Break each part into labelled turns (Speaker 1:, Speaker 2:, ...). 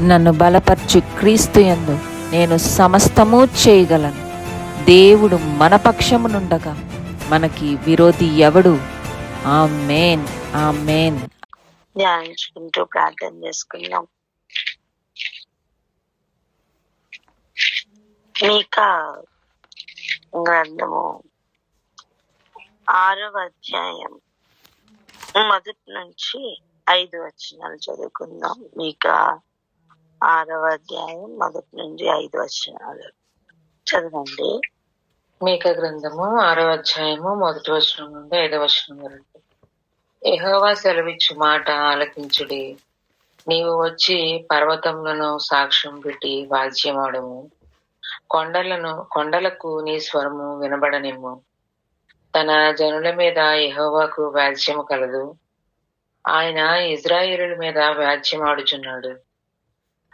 Speaker 1: నన్ను బలపరచు క్రీస్తు యందు నేను సమస్తము చేయగలను. దేవుడు మన పక్షమునుండగా మనకి విరోధి ఎవడు? ఆ మేన్ ఆ మేన్
Speaker 2: ధ్యానించుకుంటూ ప్రార్థన చేసుకుందాం. మీకా గ్రంథము ఆరవ అధ్యాయం మొదటి నుంచి ఐదు వచనాలు చదువుకుందాం. మీకా ఆరవ అధ్యాయం మొదటి నుండి ఐదు వచనాలు. చదవండి.
Speaker 3: మేక గ్రంథము ఆరవ అధ్యాయము మొదటి వచనం నుండి ఐదవ వచనం వరకు. ఎహోవా సెలవిచ్చు మాట ఆలకించుడి. నీవు వచ్చి పర్వతములను సాక్ష్యం పెట్టి వాద్యమాడము. కొండలను కొండలకు నీ స్వరము వినబడనిమ్ము. తన జనుల మీద ఎహోవాకు వ్యాజ్యము కలదు. ఆయన ఇజ్రాయేలుల మీద వ్యాజ్యమాడుచున్నాడు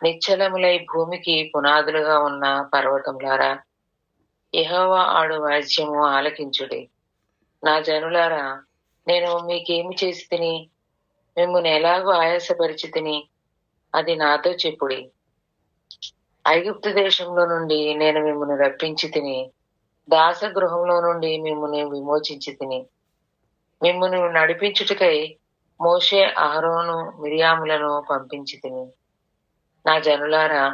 Speaker 3: నిశ్చలములై భూమికి పునాదులుగా ఉన్న పర్వతములారా యెహోవా ఆడు వాద్యము ఆలకించుడి. నా జనులారా నేను మీకేమి చేసి తిని మిమ్మల్ని ఎలాగో ఆయాసపరిచి తిని అది నాతో చెప్పుడి. ఐగుప్తు దేశంలో నుండి నేను మిమ్మల్ని రప్పించి తిని దాసగృహంలో నుండి మిమ్మల్ని విమోచించి తిని మిమ్మల్ని నడిపించుటకై మోషే అహరోను మిరియాములను పంపించి తిని. నా జనులారా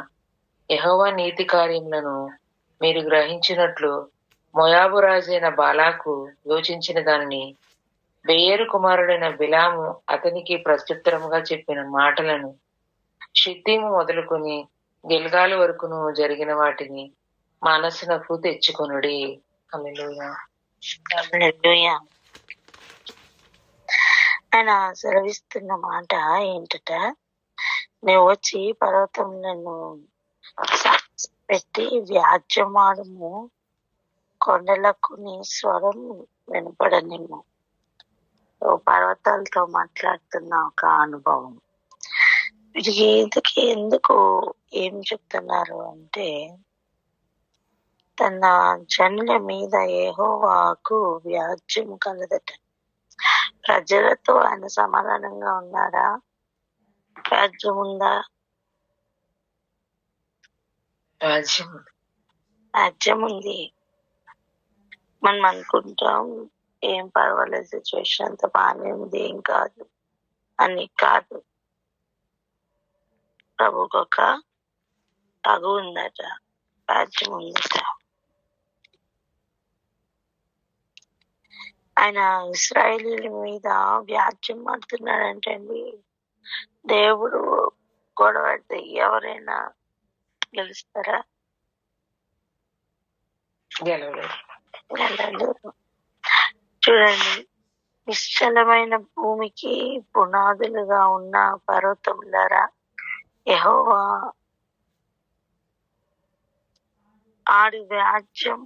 Speaker 3: యెహోవా నీతి కార్యములను మీరు గ్రహించినట్లు మొయాబు రాజైన బాలాకు యోచించిన దానిని బెయ్యరు కుమారుడైన బిలాము అతనికి ప్రత్యుత్తరముగా చెప్పిన మాటలను షిత్తీము మొదలుకొని గిల్గాలు వరకును జరిగిన వాటిని మనసునకు తెచ్చుకొనుడి.
Speaker 2: ఆయన సెలవిస్తున్న మాట ఏంటట? నువ్వు వచ్చి పర్వతములను నన్ను పెట్టి వ్యాజ్యమాడము. కొండలకు నీ స్వరం వినపడనిము ఓ పర్వతాలతో మాట్లాడుతున్న ఒక అనుభవం. వీటికి ఎందుకు ఎందుకు ఏం చెప్తున్నారు అంటే తన జనుల మీద ఏహోవాకు వ్యాజ్యం కలదట. ప్రజలతో ఆయన సమాధానంగా ఉన్నారా వ్యాజ్యం ఉందా?
Speaker 3: రాజ్యం.
Speaker 2: వ్యాజ్యం ఉంది. మనం అనుకుంటాం ఏం పర్వాలేదు సిచ్యువేషన్ అంత బాగానే ఉంది ఏం కాదు అని కాదు. ప్రభుకు ఒక తగు ఉందట వ్యాజ్యం ఉందట. ఆయన ఇస్రాయేలీల మీద వ్యాజ్యం ఆడుతున్నాడంటే అండి దేవుడు గొడవ పడితే ఎవరైనా గెలుస్తారా?
Speaker 3: గెలవలేదు
Speaker 2: చూడండి నిశ్చలమైన భూమికి పునాదులుగా ఉన్న పర్వతములరా యెహోవా ఆడి వ్యాజ్యం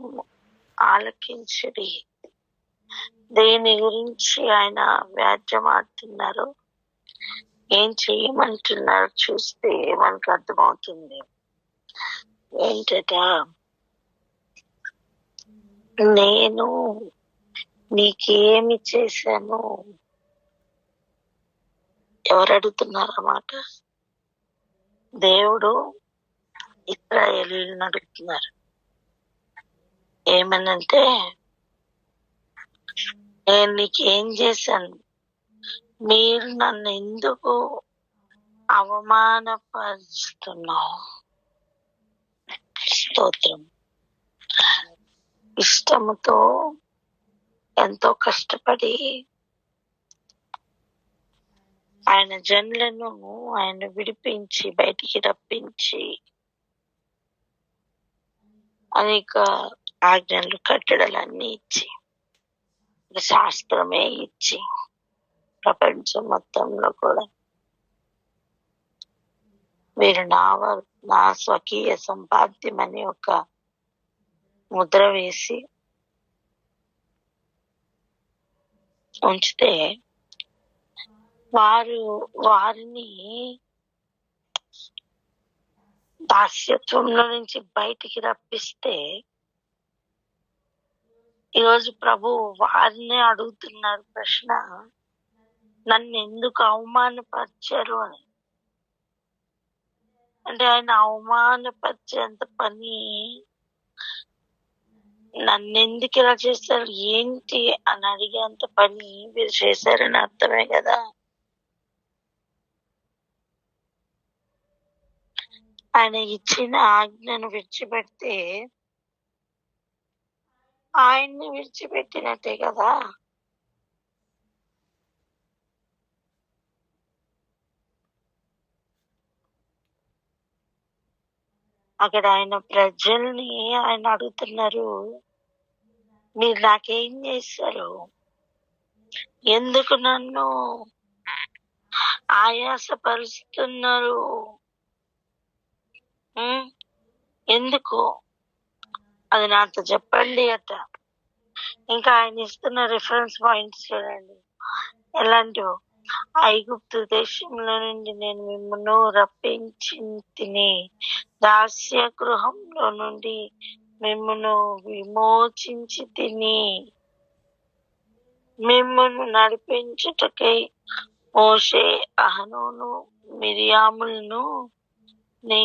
Speaker 2: ఆలకించడి. దేని గురించి ఆయన వ్యాజ్యం ఆడుతున్నారు ఏం చేయమంటున్నారు చూస్తే మనకు అర్థమవుతుంది? ఏంటట? నేను నీకేమి చేశాను? ఎవరు అడుగుతున్నారు అన్నమాట దేవుడు ఇస్రాయేలీలను అడుగుతున్నారు. ఏమనంటే నేను నీకేం చేశాను? మీరు నన్ను ఎందుకు అవమానపరుస్తున్నావు? స్తోత్రం. ఇష్టముతో ఎంతో కష్టపడి ఆయన జన్లను ఆయన విడిపించి బయటికి రప్పించి అనేక ఆజ్ఞలు కట్టడలన్నీ ఇచ్చి శాస్త్రమే ఇచ్చి ప్రపంచం మొత్తంలో కూడా. మీరు నా వ- నా స్వకీయ సంపాద్యం అని ఒక ముద్ర వేసి ఉంచితే వారు వారిని దాస్యత్వంలో నుంచి బయటికి రప్పిస్తే ఈరోజు ప్రభు వారిని అడుగుతున్నారు ప్రశ్న. నన్ను ఎందుకు అవమానపరిచారు అని. అంటే ఆయన అవమానపరిచేంత పని నన్ను ఎందుకు ఇలా చేస్తారు ఏంటి అని అడిగేంత పని మీరు చేశారని అర్థమే కదా. ఆయన ఇచ్చిన ఆజ్ఞను విడిచిపెడితే ఆయన్ని విడిచిపెట్టినట్టే కదా. అక్కడ ఆయన ప్రజల్ని ఆయన అడుగుతున్నారు. మీరు నాకేం చేశారు? ఎందుకు నన్ను ఆయాసపరుస్తున్నారు? ఎందుకు? అది నాతో చెప్పండి అట ఇంకా ఆయన ఇస్తున్న రిఫరెన్స్ పాయింట్స్ చూడండి. ఎలాంటివో. ఐగుప్తు దేశంలో నుండి నేను మిమ్మల్ని రప్పించి తిని దాస్య గృహంలో నుండి మిమ్మను విమోచించి తిని మిమ్మల్ని నడిపించుటకై మోషే అహనోను మిరియాములను ని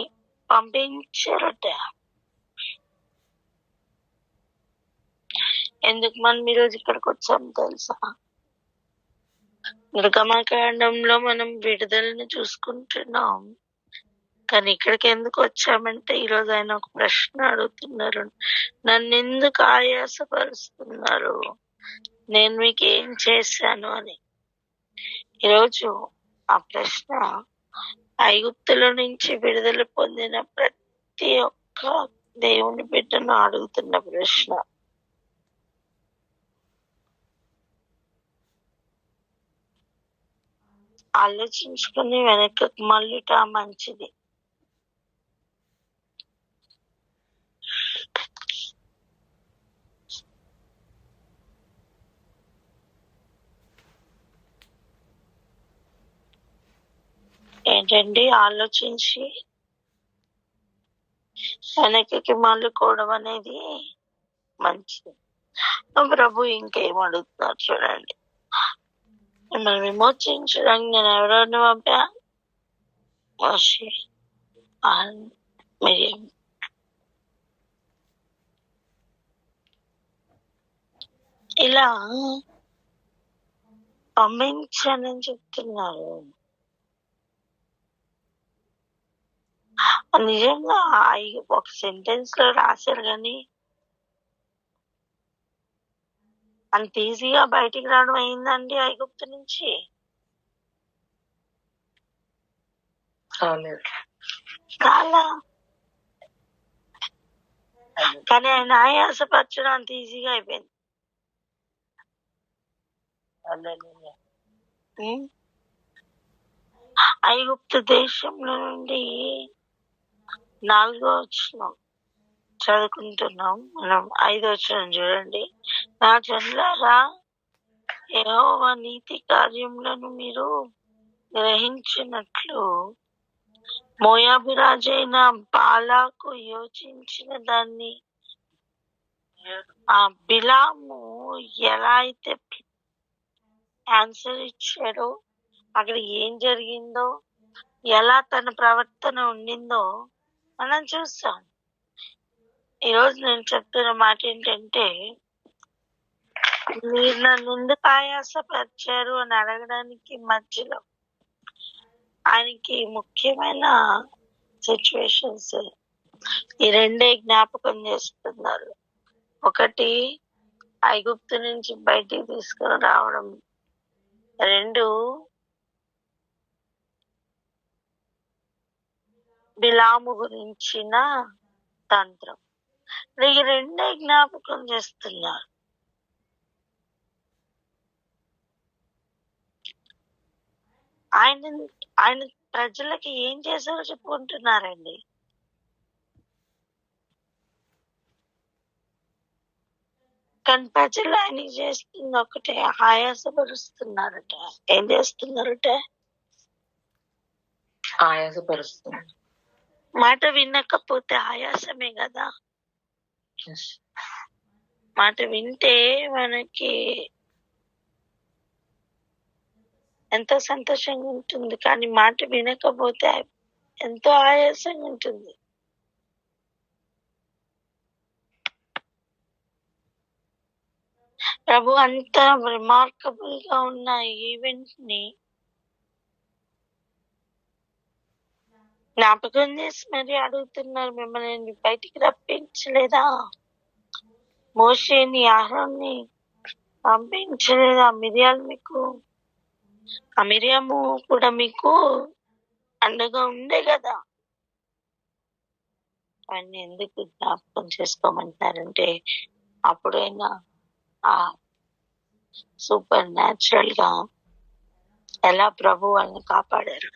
Speaker 2: ఎందుకు మనం ఈరోజు ఇక్కడికి వచ్చాం తెలుసా? నిర్గమకాండంలో మనం విడుదలని చూసుకుంటున్నాం. కానీ ఇక్కడికి ఎందుకు వచ్చామంటే ఈరోజు ఆయన ఒక ప్రశ్న అడుగుతున్నారు. నన్ను ఎందుకు ఆయాసపరుస్తున్నారు? నేను మీకు ఏం చేశాను అని. ఈరోజు ఆ ప్రశ్న ఐగుప్తుల నుంచి విడుదల పొందిన ప్రతి ఒక్క దేవుని బిడ్డను అడుగుతున్న ప్రశ్న. ఆలోచించుకుని వెనక్కి మళ్ళీట మంచిది. ఏంటండి ఆలోచించి? వెనక్కి మళ్ళీకోవడం అనేది మంచిది. ప్రభు ఇంకేం అడుగుతున్నారు చూడండి. మిమ్మల్ని విమోచించడానికి నేను ఎవరెవరిని పంపా మోషే మిరియం ఇలా పంపించానని చెప్తున్నారు నిజంగా ఐ- ఒక సెంటెన్స్లో రాశారు కానీ అంత ఈజీగా బయటికి రావడం అయిందండి ఐగుప్తు నుంచి? కానీ ఆయన ఆయాసపరచడం అంత ఈజీగా అయిపోయింది? ఐగుప్తు దేశంలో నుండి నాలుగో వచ్చిన చదువుకుంటున్నాం. మనం ఐదో వచ్చిన చూడండి. నా జనులారా యెహోవా నీతి కార్యములను మీరు గ్రహించినట్లు మోయాబిరాజైన బాలాకు యోచించిన దాన్ని ఆ బిలాము ఎలా అయితే ఆన్సర్ ఇచ్చాడో అక్కడ ఏం జరిగిందో ఎలా తన ప్రవర్తన ఉండిందో మనం చూస్తాం. ఈరోజు నేను చెప్తున్న మాట ఏంటంటే మీరు నన్ను ఎందుకు ఆయాసపరిచారు అని అడగడానికి మధ్యలో ఆయనకి ముఖ్యమైన సిచ్యువేషన్స్ ఈ రెండే జ్ఞాపకం చేస్తున్నారు. ఒకటి ఐగుప్తు నుంచి బయటికి తీసుకుని రావడం. రెండు బిలాము గురించిన తంత్రం. ఈ రెండే జ్ఞాపకం చేస్తున్నారు. ఆయన ఆయన ప్రజలకి ఏం చేశారో చెప్పుకుంటున్నారండి. కానీ ప్రజలు ఆయన చేస్తుంది ఒకటే ఆయాసపరుస్తున్నారట. ఏం చేస్తున్నారట?
Speaker 3: ఆయాసపరుస్తుంది
Speaker 2: మాట వినకపోతే ఆయాసమే కదా. మాట వింటే మనకి ఎంతో సంతోషంగా ఉంటుంది కానీ మాట వినకపోతే ఎంతో ఆయాసంగా ఉంటుంది. ప్రభు అంత రిమార్కబుల్గా ఉన్న ఈవెంట్ని జ్ఞాపకం చేసి మరీ అడుగుతున్నారు. మిమ్మల్ని బయటికి రప్పించలేదా? మోషేని ఆహారాన్ని పంపించలేదా? మిరియాలు మీకు ఆ మిరియాము కూడా మీకు అండగా ఉండే కదా. ఆయన్ని ఎందుకు జ్ఞాపకం చేసుకోమంటారంటే అప్పుడైనా ఆ సూపర్ న్యాచురల్గా ఎలా ప్రభు వాళ్ళని కాపాడారు?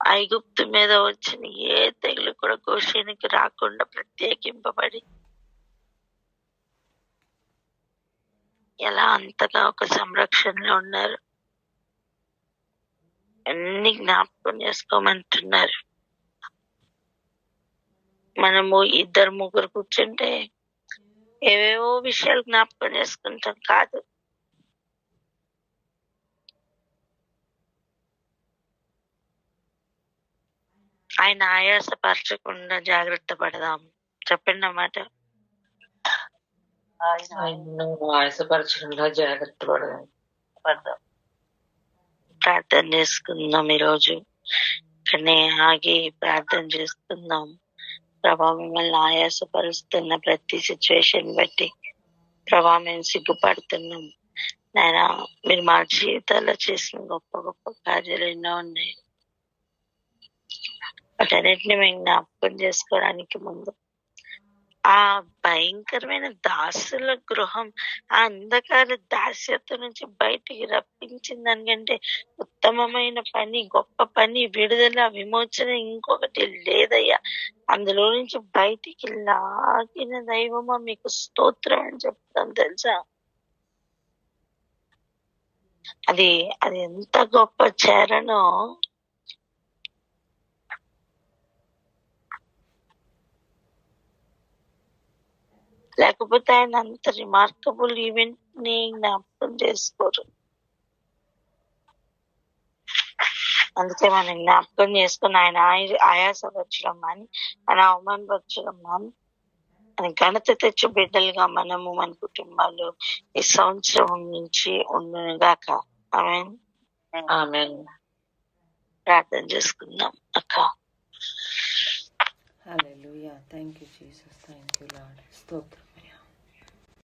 Speaker 2: ఐగుప్తు మీద వచ్చిన ఏ తెగులు కూడా గోషేనికి రాకుండా ప్రత్యేకింపబడి ఎలా అంతగా ఒక సంరక్షణలో ఉన్నారు? అన్ని జ్ఞాపకం చేసుకోమంటున్నారు. మనము ఇద్దరు ముగ్గురు కూర్చుంటే ఏవేవో విషయాలు జ్ఞాపకం చేసుకుంటాం కాదు. ఆయన ఆయాసపరచకుండా జాగ్రత్త పడదాం. చెప్పండి అన్నమాట.
Speaker 3: ఆయాసపరచకుండా జాగ్రత్త పడదాం.
Speaker 2: పడదాం. ప్రార్థన చేసుకుందాం ఈరోజు. ఇక్కడనే ఆగి ప్రార్థన చేసుకుందాం. ప్రభా మిమ్మల్ని ఆయాసపరుస్తున్న ప్రతి సిచ్యువేషన్ బట్టి ప్రభా మేము సిగ్గుపడుతున్నాం. నాయన మీరు మా జీవితాల్లో చేసిన గొప్ప గొప్ప కార్యాలు ఎన్నో ఉన్నాయి. వాటన్నిటిని మేము జ్ఞాపకం చేసుకోవడానికి ముందు ఆ భయంకరమైన దాసుల గృహం ఆ అంధకార దాస్యత నుంచి బయటికి రప్పించింది దానికంటే ఉత్తమమైన పని గొప్ప పని విడుదల విమోచన ఇంకొకటి లేదయ్యా. అందులో నుంచి బయటికి లాగిన దైవమా మీకు స్తోత్రం అని చెప్తాం తెలుసా? అది అది ఎంత గొప్ప చరణో. లేకపోతే ఆయన అంత రిమార్కబుల్ ఈవెంట్ని జ్ఞాపకం చేసుకోరు. అందుకే మనం జ్ఞాపకం చేసుకుని ఆయన ఆయ- ఆయాసపరచడం అని ఆయన అవమానపరచడం అని ఆయన ఘనత తెచ్చు బిడ్డలుగా మనము మన కుటుంబాలు ఈ సంవత్సరం నుంచి ఉండుగాక ఆమె
Speaker 3: ఆమె
Speaker 2: ప్రార్థన చేసుకుందాం. అక్క.
Speaker 1: Hallelujah thank you Jesus thank you Lord స్తోత్రం.